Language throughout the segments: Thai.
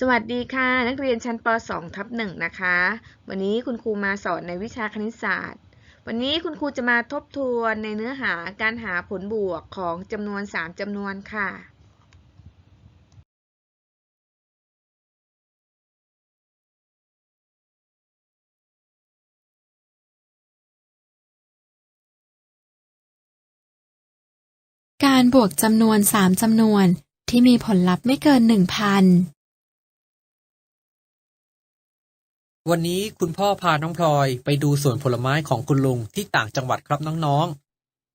สวัสดีค่ะ นักเรียนชั้นป .2 ทับ1นะคะ วันนี้คุณครูมาสอนในวิชาคณิตศาสตร์ วันนี้คุณครูจะมาทบทวนในเนื้อหาการหาผลบวกของจำนวน 3จำนวนค่ะ การบวกจำนวน 3จำนวนที่มีผลลัพธ์ไม่เกิน 1,000 วันนี้คุณพ่อพาน้องพลอยไปดูสวนผลไม้ของคุณลุงที่ต่างจังหวัดครับน้อง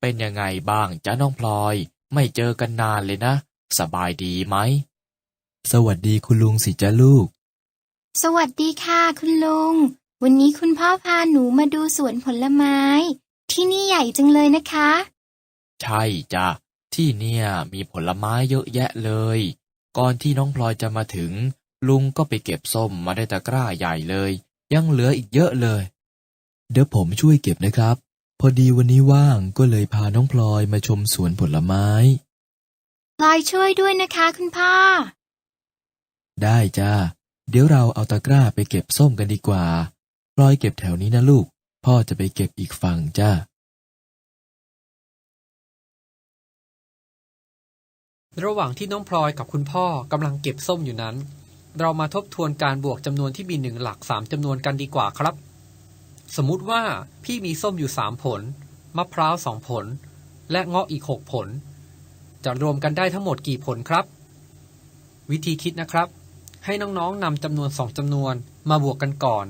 เป็นยังไงบ้างจ๊ะน้องพลอย ไม่เจอกันนานเลยนะ สบายดีไหม สวัสดีคุณลุงสิจ๊ะลูก สวัสดีค่ะคุณลุง วันนี้คุณพ่อพาหนูมาดูสวนผลไม้ ที่นี่ใหญ่จังเลยนะคะ ใช่จ้ะที่เนี่ยมีผลไม้เยอะแยะเลย ก่อนที่น้องพลอยจะมาถึง ลุงก็ไปเก็บส้มมาได้ตะกร้าใหญ่เลย ยังเหลืออีกเยอะเลย เดี๋ยวผมช่วยเก็บนะครับ พอดีวันนี้ว่างก็เลยพาน้องพลอยมาชมสวนผลไม้พลอยช่วยด้วยนะคะคุณพ่อ ได้จ้าเดี๋ยวเราเอาตะกร้าไปเก็บส้มกันดีกว่าพลอยเก็บแถวนี้นะลูก พ่อจะไปเก็บอีกฝั่งจ้าๆระหว่างที่น้องพลอยกับคุณพ่อกำลังเก็บส้มอยู่นั้น เรามาทบทวนการบวกจำนวนที่มีหนึ่งหลักสามจำนวนกันดีกว่าครับ สมมุติว่าพี่มีส้มอยู่สามผล มะพร้าวสองผล และเงาะอีกหกผล จะรวมกันได้ทั้งหมดกี่ผลครับ วิธีคิดนะครับ ให้น้องๆนำจำนวนสองจำนวนมาบวกกันก่อน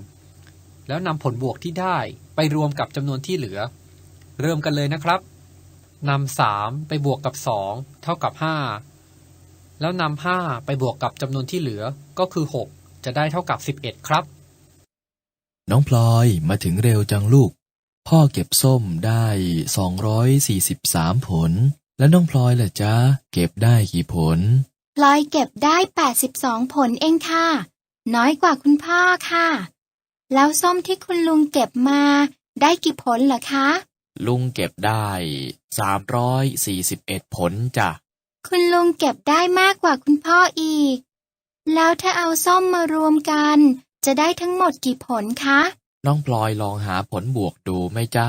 แล้วนำผลบวกที่ได้ไปรวมกับจำนวนที่เหลือ เริ่มกันเลยนะครับนำสามไปบวกกับสองเท่ากับห้าแล้วนำห้าไปบวกกับจำนวนที่เหลือ ก็คือหกจะได้เท่ากับสิบเอ็ดครับ น้องพลอยมาถึงเร็วจังลูก พ่อเก็บส้มได้สองร้อยสี่สิบสามผล แล้วน้องพลอยล่ะจ๊ะ เก็บได้กี่ผล พลอยเก็บได้ 82 ผลเองค่ะ น้อยกว่าคุณพ่อค่ะ แล้วส้มที่คุณลุงเก็บมา ได้กี่ผลเหรอคะ ลุงเก็บได้สามร้อยสี่สิบเอ็ดผลจ้ะ คุณลุงเก็บได้มากกว่าคุณพ่ออีก แล้วถ้าเอาส้มมารวมกัน จะได้ทั้งหมดกี่ผลคะ น้องพลอยลองหาผลบวกดูไหมจ๊ะ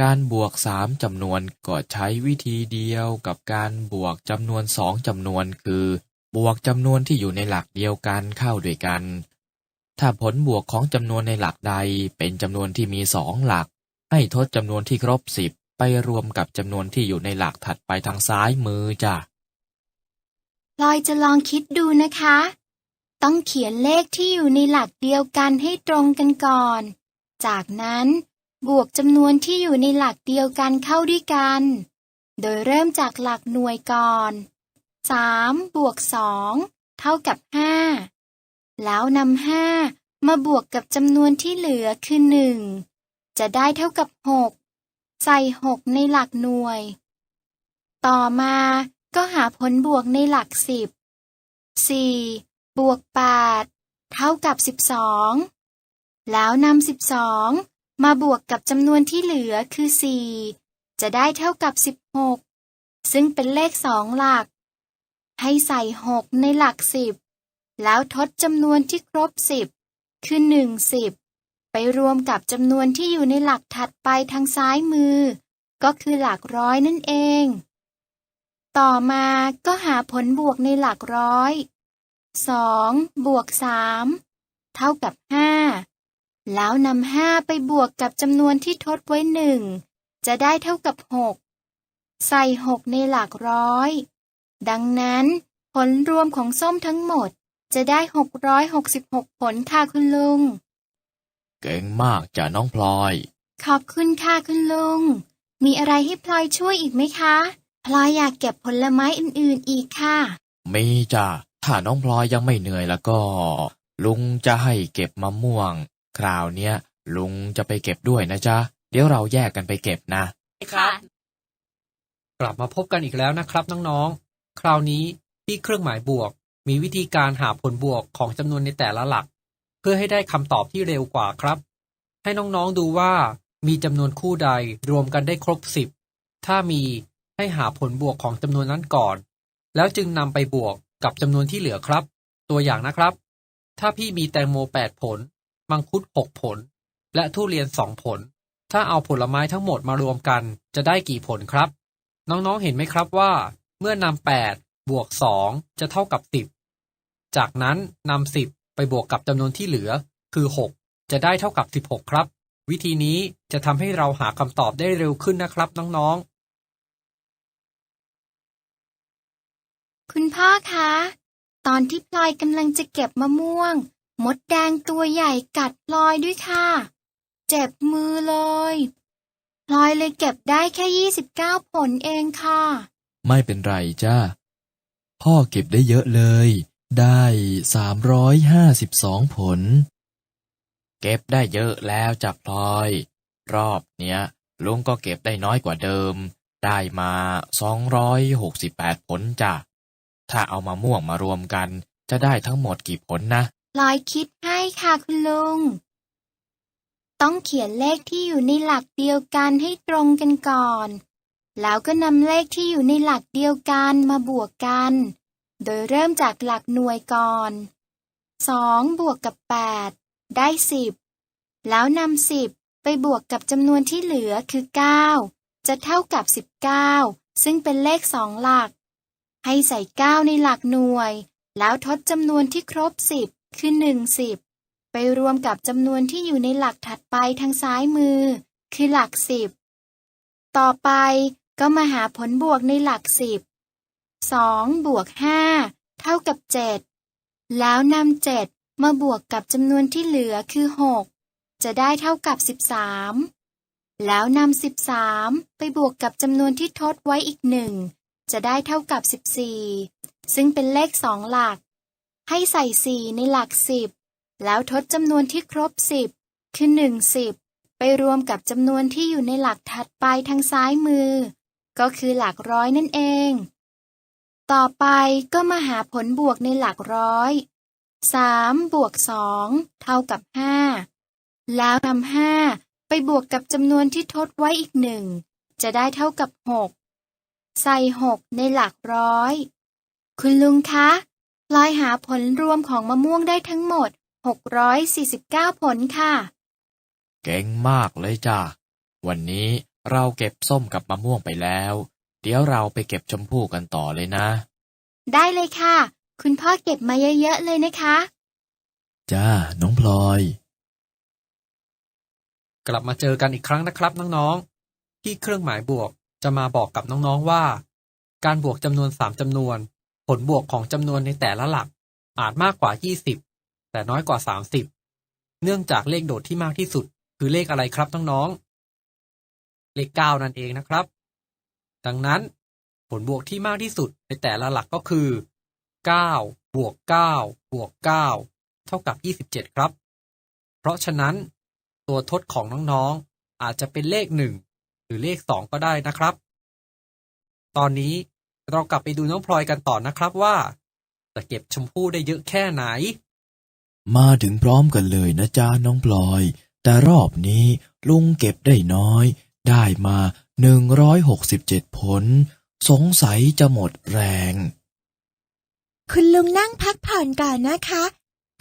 การบวกสามจำนวนก็ใช้วิธีเดียวกับการบวกจำนวนสองจำนวนคือ บวกจำนวนที่อยู่ในหลักเดียวกันเข้าด้วยกัน ถ้าผลบวกของจำนวนในหลักใดเป็นจำนวนที่มีสองหลัก ให้ทดจำนวนที่ครบสิบไปรวมกับจำนวนที่อยู่ในหลักถัดไปทางซ้ายมือจ้ะพลอยจะลองคิดดูนะคะ ต้องเขียนเลขที่อยู่ในหลักเดียวกันให้ตรงกันก่อน จากนั้นบวกจำนวนที่อยู่ในหลักเดียวกันเข้าด้วยกัน โดยเริ่มจากหลักหน่วยก่อน 3 บวก 2 เท่ากับ 5 แล้วนำ5มาบวกกับจำนวนที่เหลือคือ 1 จะได้เท่ากับ 6 ใส่ 6 ในหลักหน่วย ต่อมาก็หาผลบวกในหลักสิบสี่ บวกแปดเท่ากับสิบสองแล้วนำสิบสองมาบวกกับจำนวนที่เหลือคือสี่จะได้เท่ากับสิบหกซึ่งเป็นเลขสองหลัก ให้ใส่หกในหลักสิบแล้วทดจำนวนที่ครบสิบคือหนึ่งสิบไปรวมกับจำนวนที่อยู่ในหลักถัดไปทางซ้ายมือ ก็คือหลักร้อยนั่นเอง ต่อมาก็หาผลบวกในหลักร้อย สองบวกสามเท่ากับห้าแล้วนำห้าไปบวกกับจำนวนที่ทดไว้หนึ่งจะได้เท่ากับหกใส่หกในหลักร้อย ดังนั้น ผลรวมของส้มทั้งหมดจะได้หกร้อยหกสิบหกผลค่ะคุณลุง เก่งมากจ้ะน้องพลอย ขอบคุณค่ะคุณลุง มีอะไรให้พลอยช่วยอีกไหมคะ พลอยอยากเก็บผลไม้อื่นๆอีกค่ะ มีจ้ะ ถ้าน้องพลอยยังไม่เหนื่อยแล้วก็ ลุงจะให้เก็บมะม่วง คราวเนี้ย ลุงจะไปเก็บด้วยนะจ๊ะ เดี๋ยวเราแยกกันไปเก็บนะกลับมาพบกันอีกแล้วนะครับน้องๆ คราวนี้ที่เครื่องหมายบวก มีวิธีการหาผลบวกของจำนวนในแต่ละหลัก เพื่อให้ได้คำตอบที่เร็วกว่าครับ ให้น้องๆดูว่ามีจำนวนคู่ใดรวมกันได้ครบสิบถ้ามีให้หาผลบวกของจำนวนนั้นก่อน แล้วจึงนำไปบวก กับจำนวนที่เหลือครับ ตัวอย่างนะครับ ถ้าพี่มีแตงโมแปดผล มังคุดหกผล และทุเรียนสองผล ถ้าเอาผลไม้ทั้งหมดมารวมกัน จะได้กี่ผลครับ น้องๆเห็นไหมครับว่า เมื่อนำแปดบวกสองจะเท่ากับสิบจากนั้นนำสิบไปบวกกับจำนวนที่เหลือ คือหกจะได้เท่ากับสิบหกครับ วิธีนี้จะทำให้เราหาคำตอบได้เร็วขึ้นนะครับน้องๆ คุณพ่อคะ ตอนที่พลอยกำลังจะเก็บมะม่วง มดแดงตัวใหญ่กัดพลอยด้วยค่ะ เจ็บมือเลยพลอยเลยเก็บได้แค่29ผลเองค่ะ ไม่เป็นไรจ้าพ่อเก็บได้เยอะเลย ได้สามร้อยห้าสิบสองผล เก็บได้เยอะแล้วจ้ะพลอย รอบเนี้ยลุงก็เก็บได้น้อยกว่าเดิม ได้มาสองร้อยหกสิบแปดผลจ้ะ ถ้าเอามาม่วงมารวมกัน จะได้ทั้งหมดกี่ผลนะลอยคิดให้ค่ะคุณลุง ต้องเขียนเลขที่อยู่ในหลักเดียวกันให้ตรงกันก่อน แล้วก็นำเลขที่อยู่ในหลักเดียวกันมาบวกกัน โดยเริ่มจากหลักหน่วยก่อน2บวกกับ8ได้10แล้วนำ10ไปบวกกับจำนวนที่เหลือคือ9จะเท่ากับ19ซึ่งเป็นเลขสองหลัก ให้ใส่9ในหลักหน่วย แล้วทดจำนวนที่ครบ10คือ1 10ไปรวมกับจำนวนที่อยู่ในหลักถัดไปทางซ้ายมือ คือหลัก10ต่อไปก็มาหาผลบวกในหลัก10 2บวก5เท่ากับ7แล้วนำ7มาบวกกับจำนวนที่เหลือคือ6จะได้เท่ากับ13แล้วนำ13ไปบวกกับจำนวนที่ทดไว้อีกหนึ่ง จะได้เท่ากับ 14 ซึ่งเป็นเลขสองหลัก ให้ใส่ 4 ในหลัก 10 แล้วทดจำนวนที่ครบ 10 คือ 1 10 ไปรวมกับจำนวนที่อยู่ในหลักถัดไปทางซ้ายมือ ก็คือหลักร้อยนั่นเอง ต่อไปก็มาหาผลบวกในหลักร้อย 3 บวก 2 เท่ากับ 5 แล้วนำ5ไปบวกกับจำนวนที่ทดไว้อีกหนึ่งจะได้เท่ากับ 6 ใส่6ในหลักร้อย คุณลุงคะพลอยหาผลรวมของมะม่วงได้ทั้งหมด 649 ผลค่ะ เก่งมากเลยจ้ะวันนี้เราเก็บส้มกับมะม่วงไปแล้ว เดี๋ยวเราไปเก็บชมพู่กันต่อเลยนะ ได้เลยค่ะ คุณพ่อเก็บมาเยอะๆเลยนะคะ จ้า น้องพลอย กลับมาเจอกันอีกครั้งนะครับน้องๆที่เครื่องหมายบวก จะมาบอกกับน้องๆว่า การบวกจำนวน 3จำนวน ผลบวกของจำนวนในแต่ละหลัก อาจมากกว่า 20 แต่น้อยกว่า 30 เนื่องจากเลขโดดที่มากที่สุด คือเลขอะไรครับน้องๆเลข 9 นั่นเองนะครับ ดังนั้นผลบวกที่มากที่สุดในแต่ละหลักก็คือ 9 บวก 9 บวก 9 เท่ากับ 27 ครับ เพราะฉะนั้น ตัวทดของน้องๆอาจจะเป็นเลขหนึ่ง รือเลขสองก็ได้นะครับ ตอนนี้เรากลับไปดูน้องพลอยกันต่อนะครับว่า จะเก็บชมพู่ได้เยอะแค่ไหน มาถึงพร้อมกันเลยนะจ้าน้องพลอย แต่รอบนี้ลุงเก็บได้น้อย ได้มาหนึ่งร้อยหกสิบเจ็ดผล สงสัยจะหมดแรง คุณลุงนั่งพักผ่อนก่อนนะคะ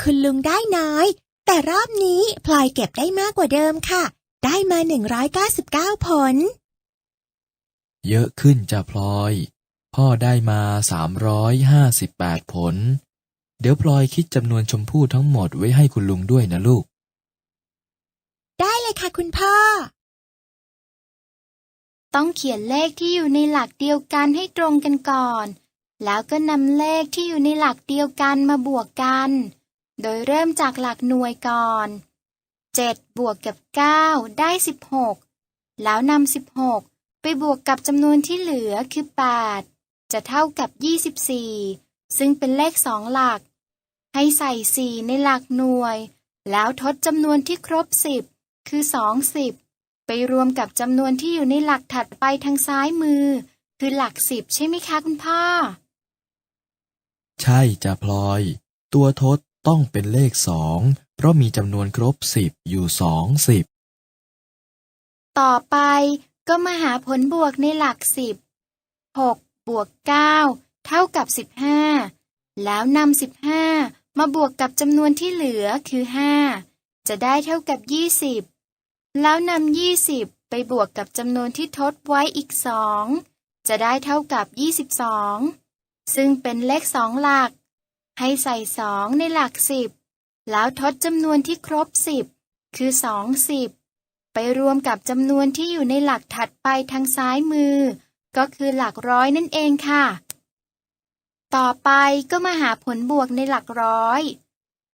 คุณลุงได้น้อย แต่รอบนี้พลอยเก็บได้มากกว่าเดิมค่ะ ได้มา 199 ผล เยอะขึ้นจ้ะพลอย พ่อได้มาสามร้อยห้าสิบแปดผล เดี๋ยวพลอยคิดจำนวนชมพู่ทั้งหมดไว้ให้คุณลุงด้วยนะลูก ได้เลยค่ะคุณพ่อ ต้องเขียนเลขที่อยู่ในหลักเดียวกันให้ตรงกันก่อน แล้วก็นำเลขที่อยู่ในหลักเดียวกันมาบวกกัน โดยเริ่มจากหลักหน่วยก่อน 7 บวกกับ 9 ได้ 16 แล้วนำ16 ไปบวกกับจำนวนที่เหลือคือ 8 จะเท่ากับ 24 ซึ่งเป็นเลขสองหลัก ให้ใส่ 4 ในหลักหน่วย แล้วทดจำนวนที่ครบ 10 คือ 20 ไปรวมกับจำนวนที่อยู่ในหลักถัดไปทางซ้ายมือ คือหลักสิบใช่ไหมคะคุณพ่อ ใช่จ้ะพลอย ตัวทด ต้องเป็นเลขสองเพราะมีจำนวนครบสิบอยู่สองสิบต่อไปก็มาหาผลบวกในหลักสิบหกบวกเก้าเท่ากับสิบห้าแล้วนำสิบห้ามาบวกกับจำนวนที่เหลือคือ5จะได้เท่ากับ20แล้วนำ20ไปบวกกับจำนวนที่ทดไว้อีก2จะได้เท่ากับ22ซึ่งเป็นเลขสองหลัก ให้ใส่2ในหลัก10แล้วทดจำนวนที่ครบ10คือ20ไปรวมกับจำนวนที่อยู่ในหลักถัดไปทางซ้ายมือ ก็คือหลักร้อยนั่นเองค่ะ ต่อไปก็มาหาผลบวกในหลักร้อย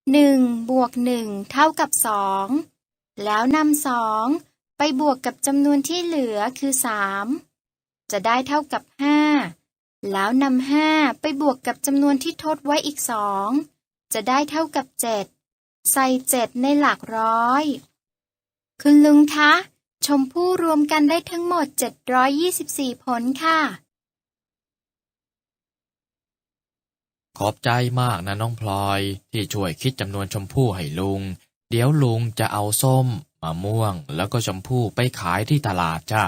1 บวก 1 เท่ากับ 2 แล้วนำ2ไปบวกกับจำนวนที่เหลือคือ 3 จะได้เท่ากับ 5 แล้วนำ5ไปบวกกับจำนวนที่ทดไว้อีก2จะได้เท่ากับ7ใส่7ในหลักร้อย คุณลุงคะ ชมพู่รวมกันได้ทั้งหมด 724 ผลค่ะ ขอบใจมากนะน้องพลอย ที่ช่วยคิดจำนวนชมพู่ให้ลุง เดี๋ยวลุงจะเอาส้มมะม่วง แล้วก็ชมพู่ไปขายที่ตลาดจ้า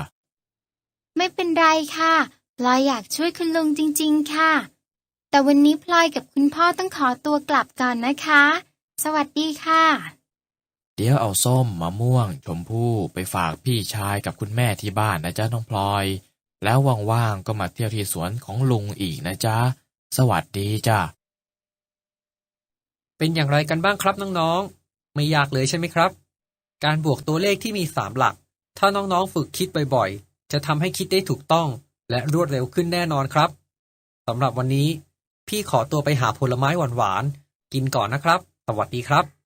ไม่เป็นไรค่ะ พลอยอยากช่วยคุณลุงจริง ๆ ค่ะ แต่วันนี้พลอยกับคุณพ่อต้องขอตัวกลับก่อนนะคะ สวัสดีค่ะ เดี๋ยวเอาส้มมะม่วง ชมพู่ไปฝากพี่ชายกับคุณแม่ที่บ้านนะจ๊ะน้องพลอย แล้วว่างๆก็มาเที่ยวที่สวนของลุงอีกนะจ๊ะ สวัสดีจ้าเป็นอย่างไรกันบ้างครับน้องๆ ไม่ยากเลยใช่ไหมครับ การบวกตัวเลขที่มีสามหลัก ถ้าน้องๆฝึกคิดบ่อยๆ จะทำให้คิดได้ถูกต้อง และรวดเร็วขึ้นแน่นอนครับสำหรับวันนี้ พี่ขอตัวไปหาผลไม้หวานๆกินก่อนนะครับ สวัสดีครับ